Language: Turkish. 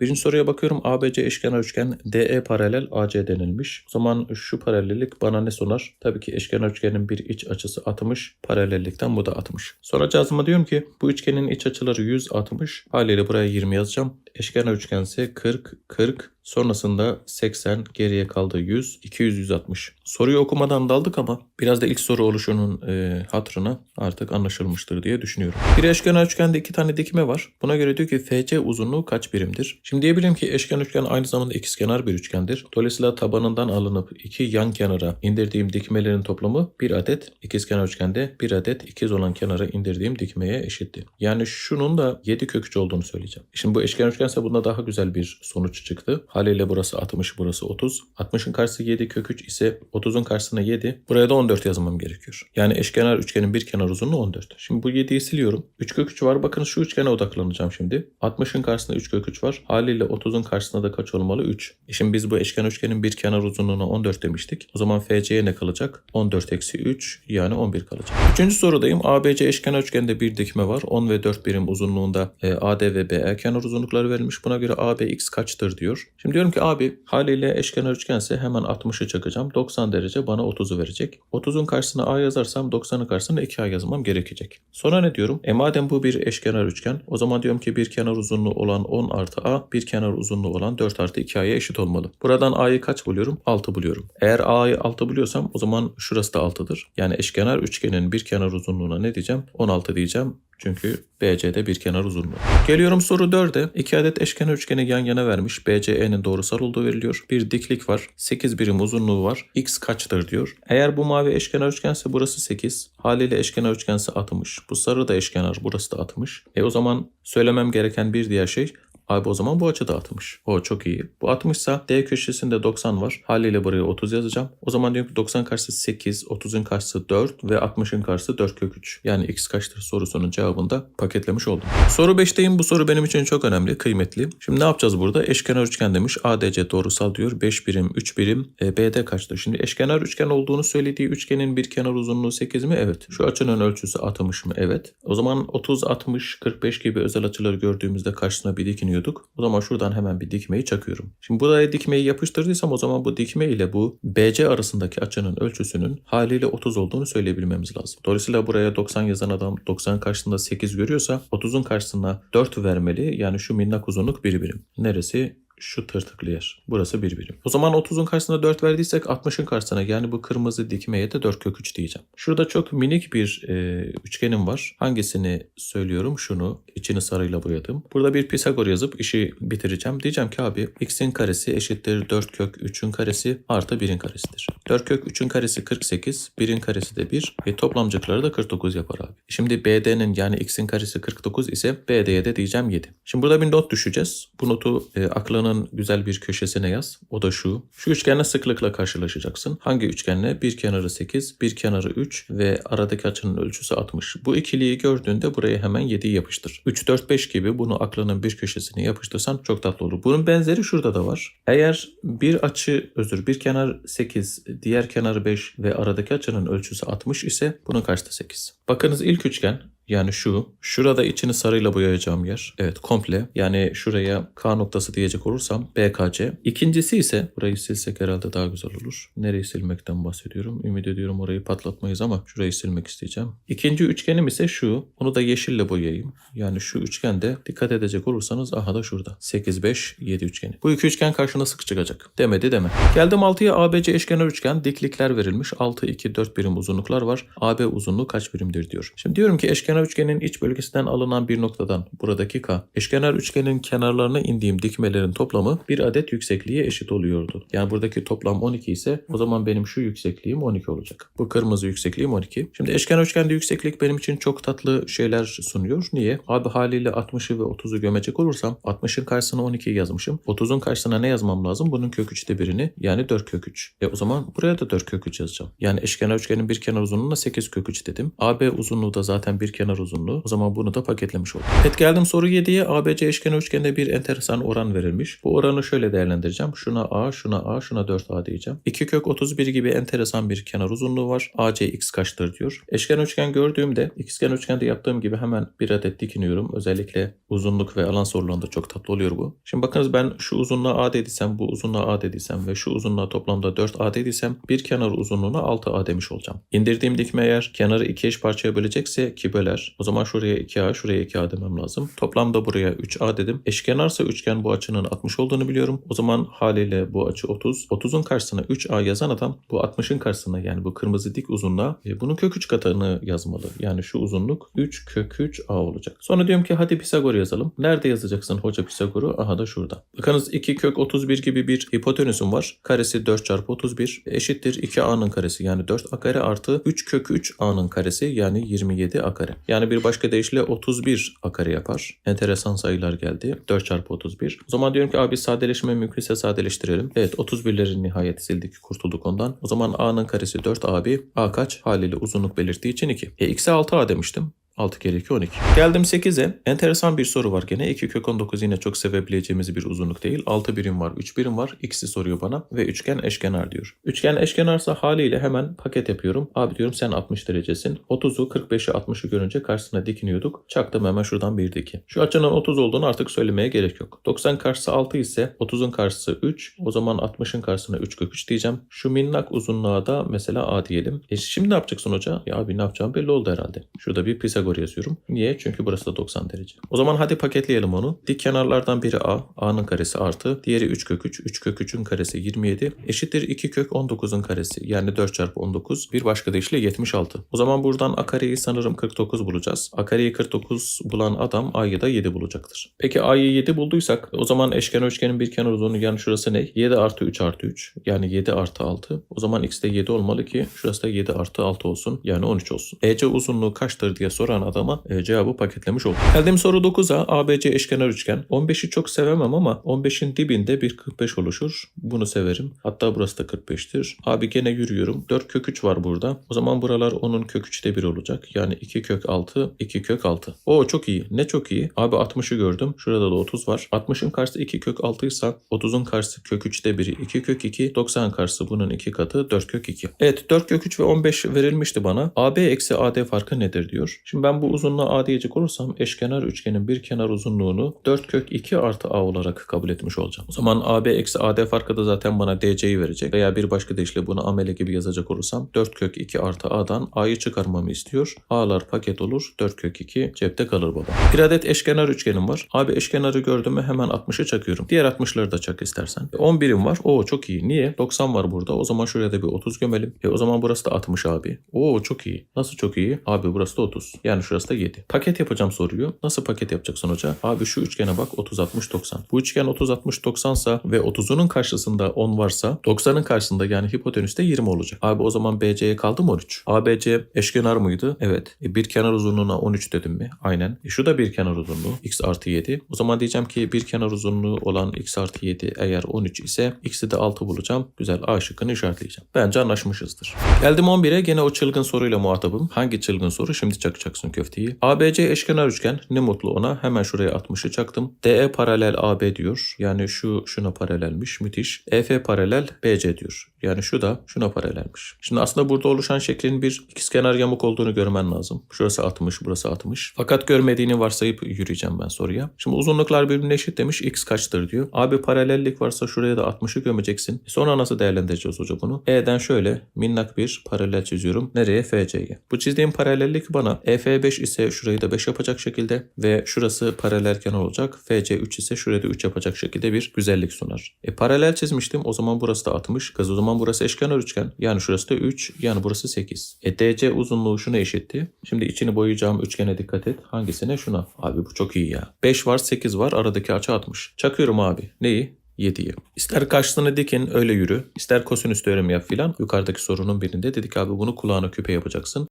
Birinci soruya bakıyorum. ABC eşkenar üçgen DE paralel AC denilmiş. O zaman şu paralellik bana ne sunar? Tabii ki eşkenar üçgenin bir iç açısı 60. Paralellikten bu da 60. Sonra cazıma diyorum ki bu üçgenin iç açıları 160. Haliyle buraya 20 yazacağım. Eşkenar üçgense 40, 40. Sonrasında 80, geriye kaldı 100, 200, 160. Soruyu okumadan daldık ama biraz da ilk soru oluşunun e, hatırına artık anlaşılmıştır diye düşünüyorum. Bir eşkenar üçgende iki tane dikme var. Buna göre diyor ki FC uzunluğu kaç birimdir? Şimdi diyebilirim ki eşkenar üçgen aynı zamanda ikizkenar bir üçgendir. Dolayısıyla tabanından alınıp iki yan kenara indirdiğim dikmelerin toplamı bir adet ikizkenar üçgende bir adet ikiz olan kenara indirdiğim dikmeye eşitti. Yani şunun da 7 kök 3 olduğunu söyleyeceğim. Şimdi bu eşkenar üçgense bunda daha güzel bir sonuç çıktı. Haliyle burası 60, burası 30. 60'ın karşısı 7 kök 3 ise 30'un karşısına 7. Buraya da 14 yazmam gerekiyor. Yani eşkenar üçgenin bir kenar uzunluğu 14. Şimdi bu 7'yi siliyorum. 3 kök 3 var. Bakın şu üçgene odaklanacağım şimdi. 60'ın karşısında 3 kök 3 var. Haliyle 30'un karşısında da kaç olmalı? 3. E şimdi biz bu eşkenar üçgenin bir kenar uzunluğuna 14 demiştik. O zaman FC'ye ne kalacak? 14 eksi 3 yani 11 kalacak. Üçüncü sorudayım. ABC eşkenar üçgende bir dikme var. 10 ve 4 birim uzunluğunda e, AD ve BE kenar uzunlukları verilmiş. Buna göre AB x kaçtır diyor. Şimdi diyorum ki abi haliyle eşkenar üçgense hemen 60'ı çakacağım. 90 derece bana 30'u verecek. 30'un karşısına A yazarsam 90'ın karşısına 2A yazmam gerekecek. Sonra ne diyorum? E madem bu bir eşkenar üçgen o zaman diyorum ki bir kenar uzunluğu olan 10 artı A bir kenar uzunluğu olan 4 artı 2A'ya eşit olmalı. Buradan A'yı kaç buluyorum? 6 buluyorum. Eğer A'yı 6 buluyorsam o zaman şurası da 6'dır. Yani eşkenar üçgenin bir kenar uzunluğuna ne diyeceğim? 16 diyeceğim. Çünkü BC'de bir kenar uzunluğu. Geliyorum soru 4'e. 2 adet eşkenar üçgeni yan yana vermiş. BCE'nin doğrusal olduğu veriliyor. Bir diklik var. 8 birim uzunluğu var. X kaçtır diyor. Eğer bu mavi eşkenar üçgense burası 8. Haliyle eşkenar üçgense 60. Bu sarı da eşkenar. Burası da 60. E o zaman söylemem gereken bir diğer şey Abi o zaman bu açı da 60. O çok iyi. Bu 60 ise D köşesinde 90 var. Haliyle buraya 30 yazacağım. O zaman diyorum ki 90 karşısı 8, 30'un karşısı 4 ve 60'ın karşısı 4 kök 3. Yani x kaçtır sorusunun cevabını da paketlemiş oldum. Soru 5'teyim. Bu soru benim için çok önemli, kıymetli. Şimdi ne yapacağız burada? Eşkenar üçgen demiş. ADC doğrusal diyor. 5 birim, 3 birim. E, BD kaçtır? Şimdi eşkenar üçgen olduğunu söylediği üçgenin bir kenar uzunluğu 8 mi? Evet. Şu açının ölçüsü 60 mı? Evet. O zaman 30, 60, 45 gibi özel açıları gördüğümüzde karşısına bir dikini O zaman şuradan hemen bir dikmeyi çakıyorum. Şimdi buraya dikmeyi yapıştırdıysam o zaman bu dikme ile bu BC arasındaki açının ölçüsünün haliyle 30 olduğunu söyleyebilmemiz lazım. Dolayısıyla buraya 90 yazan adam 90 karşısında 8 görüyorsa 30'un karşısına 4 vermeli. Yani şu minnak uzunluk 1 birim. Neresi? Şu tırtıklı yer. Burası bir birim. O zaman 30'un karşısına 4 verdiysek 60'ın karşısına yani bu kırmızı dikmeye de 4 kök 3 diyeceğim. Şurada çok minik bir e, üçgenim var. Hangisini söylüyorum? Şunu. içini sarıyla boyadım. Burada bir Pisagor yazıp işi bitireceğim. Diyeceğim ki abi x'in karesi eşittir 4 kök 3'ün karesi artı 1'in karesidir. 4 kök 3'ün karesi 48. 1'in karesi de 1. Ve toplamcıkları da 49 yapar abi. Şimdi BD'nin yani x'in karesi 49 ise BD'ye de diyeceğim 7. Şimdi burada bir not düşeceğiz. Bu notu e, aklına ekranın güzel bir köşesine yaz. O da şu. Şu üçgenle sıklıkla karşılaşacaksın. Hangi üçgenle? Bir kenarı 8, bir kenarı 3 ve aradaki açının ölçüsü 60. Bu ikiliyi gördüğünde buraya hemen 7'yi yapıştır. 3, 4, 5 gibi bunu aklının bir köşesine yapıştırsan çok tatlı olur. Bunun benzeri şurada da var. Eğer bir açı, özür bir kenar 8, diğer kenarı 5 ve aradaki açının ölçüsü 60 ise bunun karşısı 8. Bakınız ilk üçgen yani şu. Şurada içini sarıyla boyayacağım yer. Evet komple. Yani şuraya K noktası diyecek olursam BKC. İkincisi ise burayı silsek herhalde daha güzel olur. Nereyi silmekten bahsediyorum. Ümit ediyorum orayı patlatmayız ama şurayı silmek isteyeceğim. İkinci üçgenim ise şu. Onu da yeşille boyayayım. Yani şu üçgende dikkat edecek olursanız aha da şurada. 8, 5, 7 üçgeni. Bu iki üçgen karşına sık çıkacak. Demedi deme. Geldim 6'ya ABC eşkenar üçgen. Diklikler verilmiş. 6, 2, 4 birim uzunluklar var. AB uzunluğu kaç birimdir diyor. Şimdi diyorum ki eşkenar üçgenin iç bölgesinden alınan bir noktadan buradaki K. Eşkenar üçgenin kenarlarına indiğim dikmelerin toplamı bir adet yüksekliğe eşit oluyordu. Yani buradaki toplam 12 ise o zaman benim şu yüksekliğim 12 olacak. Bu kırmızı yüksekliğim 12. Şimdi eşkenar üçgende yükseklik benim için çok tatlı şeyler sunuyor. Niye? Abi haliyle 60'ı ve 30'u gömecek olursam 60'ın karşısına 12 yazmışım. 30'un karşısına ne yazmam lazım? Bunun kök 3'te birini yani 4 kök 3. E o zaman buraya da 4 kök 3 yazacağım. Yani eşkenar üçgenin bir kenar uzunluğuna 8 kök 3 dedim. AB uzunluğu da zaten bir kenar kenar uzunluğu. O zaman bunu da paketlemiş olduk. Evet geldim soru 7'ye. ABC eşkenar üçgende bir enteresan oran verilmiş. Bu oranı şöyle değerlendireceğim. Şuna A, şuna A, şuna 4A diyeceğim. 2 kök 31 gibi enteresan bir kenar uzunluğu var. AC x kaçtır diyor. Eşkenar üçgen gördüğümde ikizkenar üçgende yaptığım gibi hemen bir adet dikiniyorum. Özellikle uzunluk ve alan sorularında çok tatlı oluyor bu. Şimdi bakınız ben şu uzunluğa A dediysem, bu uzunluğa A dediysem ve şu uzunluğa toplamda 4A dediysem bir kenar uzunluğuna 6A demiş olacağım. İndirdiğim dikme eğer kenarı iki eş parçaya bölecekse ki böler. O zaman şuraya 2A, şuraya 2A demem lazım. Toplamda buraya 3A dedim. Eşkenarsa üçgen bu açının 60 olduğunu biliyorum. O zaman haliyle bu açı 30. 30'un karşısına 3A yazan adam bu 60'ın karşısına yani bu kırmızı dik uzunluğa e, bunun kök 3 katını yazmalı. Yani şu uzunluk 3 kök 3A olacak. Sonra diyorum ki hadi Pisagor yazalım. Nerede yazacaksın hoca Pisagor'u? Aha da şurada. Bakınız 2 kök 31 gibi bir hipotenüsüm var. Karesi 4 çarpı 31 eşittir 2A'nın karesi yani 4A kare artı 3 kök 3 A'nın karesi yani 27 A kare. Yani bir başka deyişle 31 A yapar. Enteresan sayılar geldi. 4 çarpı 31. O zaman diyorum ki abi sadeleşme mümkünse sadeleştirelim. Evet 31'leri nihayet sildik kurtulduk ondan. O zaman A'nın karesi 4 abi. A kaç? Haliyle uzunluk belirttiği için 2. E x'e 6A demiştim. 6 kere 2 12. Geldim 8'e. Enteresan bir soru var gene. 2 kök 19 yine çok sevebileceğimiz bir uzunluk değil. 6 birim var, 3 birim var. X'i soruyor bana ve üçgen eşkenar diyor. Üçgen eşkenarsa haliyle hemen paket yapıyorum. Abi diyorum sen 60 derecesin. 30'u 45'i 60'ı görünce karşısına dikiniyorduk. Çaktım hemen şuradan bir diki. Şu açının 30 olduğunu artık söylemeye gerek yok. 90 karşısı 6 ise 30'un karşısı 3. O zaman 60'ın karşısına 3 kök 3 diyeceğim. Şu minnak uzunluğa da mesela A diyelim. E şimdi ne yapacaksın hoca? Ya abi ne yapacağım belli oldu herhalde. Şurada bir Pisagor yazıyorum. Niye? Çünkü burası da 90 derece. O zaman hadi paketleyelim onu. Dik kenarlardan biri A. A'nın karesi artı. Diğeri 3 kök 3. 3 kök 3'ün karesi 27. Eşittir 2 kök 19'un karesi. Yani 4 çarpı 19. Bir başka deyişle 76. O zaman buradan A kareyi sanırım 49 bulacağız. A kareyi 49 bulan adam A'yı da 7 bulacaktır. Peki A'yı 7 bulduysak o zaman eşkenar üçgenin bir kenar uzunluğu yani şurası ne? 7 artı 3 artı 3. Yani 7 artı 6. O zaman x de 7 olmalı ki şurası da 7 artı 6 olsun. Yani 13 olsun. EC uzunluğu kaçtır diye soran adama e, cevabı paketlemiş olduk. Geldim soru 9'a. ABC eşkenar üçgen. 15'i çok sevemem ama 15'in dibinde bir 45 oluşur. Bunu severim. Hatta burası da 45'tir. Abi gene yürüyorum. 4 kök 3 var burada. O zaman buralar onun kök 3'te 1 olacak. Yani 2 kök 6, 2 kök 6. Oo çok iyi. Ne çok iyi. Abi 60'ı gördüm. Şurada da 30 var. 60'ın karşısı 2 kök 6 ise 30'un karşısı kök 3'te 1'i 2 kök 2. 90'ın karşısı bunun 2 katı 4 kök 2. Evet 4 kök 3 ve 15 verilmişti bana. AB eksi AD farkı nedir diyor. Şimdi ben bu uzunluğa A diyecek olursam eşkenar üçgenin bir kenar uzunluğunu 4 kök 2 artı A olarak kabul etmiş olacağım. O zaman AB eksi AD farkı da zaten bana DC'yi verecek. Veya bir başka deyişle bunu amele gibi yazacak olursam 4 kök 2 artı A'dan A'yı çıkarmamı istiyor. A'lar paket olur. 4 kök 2 cepte kalır baba. Bir adet eşkenar üçgenim var. Abi eşkenarı gördüm mü hemen 60'ı çakıyorum. Diğer 60'ları da çak istersen. 11'im var. Oo çok iyi. Niye? 90 var burada. O zaman şuraya da bir 30 gömelim. E o zaman burası da 60 abi. Oo çok iyi. Nasıl çok iyi? Abi burası da 30. Yani şurası da 7. Paket yapacağım soruyu. Nasıl paket yapacaksın hoca? Abi şu üçgene bak 30 60 90. Bu üçgen 30 60 90 sa ve 30'unun karşısında 10 varsa 90'ın karşısında yani hipotenüste 20 olacak. Abi o zaman BC'ye kaldı mı 13? ABC eşkenar mıydı? Evet. E, bir kenar uzunluğuna 13 dedim mi? Aynen. E, şu da bir kenar uzunluğu. X artı 7. O zaman diyeceğim ki bir kenar uzunluğu olan X artı 7 eğer 13 ise X'i de 6 bulacağım. Güzel A şıkkını işaretleyeceğim. Bence anlaşmışızdır. Geldim 11'e gene o çılgın soruyla muhatabım. Hangi çılgın soru? Şimdi çakacaksın köfteyi. ABC eşkenar üçgen ne mutlu ona. Hemen şuraya 60'ı çaktım. DE paralel AB diyor. Yani şu şuna paralelmiş. Müthiş. EF paralel BC diyor. Yani şu da şuna paralelmiş. Şimdi aslında burada oluşan şeklin bir ikizkenar yamuk olduğunu görmen lazım. Şurası 60, burası 60. Fakat görmediğini varsayıp yürüyeceğim ben soruya. Şimdi uzunluklar birbirine eşit demiş. X kaçtır diyor. Abi paralellik varsa şuraya da 60'ı gömeceksin. E Sonra nasıl değerlendireceğiz hoca bunu? E'den şöyle minnak bir paralel çiziyorum. Nereye? FC'ye. Bu çizdiğim paralellik bana EF5 ise şurayı da 5 yapacak şekilde ve şurası paralel kenar olacak. FC 3 ise şurada 3 yapacak şekilde bir güzellik sunar. E paralel çizmiştim. O zaman burası da 60. Kız o zaman burası eşkenar üçgen. Yani şurası da 3. Yani burası 8. E DC uzunluğu şuna eşitti. Şimdi içini boyayacağım üçgene dikkat et. Hangisine? Şuna. Abi bu çok iyi ya. 5 var 8 var. Aradaki açı 60. Çakıyorum abi. Neyi? 7'yi. İster karşısını dikin öyle yürü. ister kosinüs teoremi yap filan. Yukarıdaki sorunun birinde dedik abi bunu kulağına küpe yapacaksın.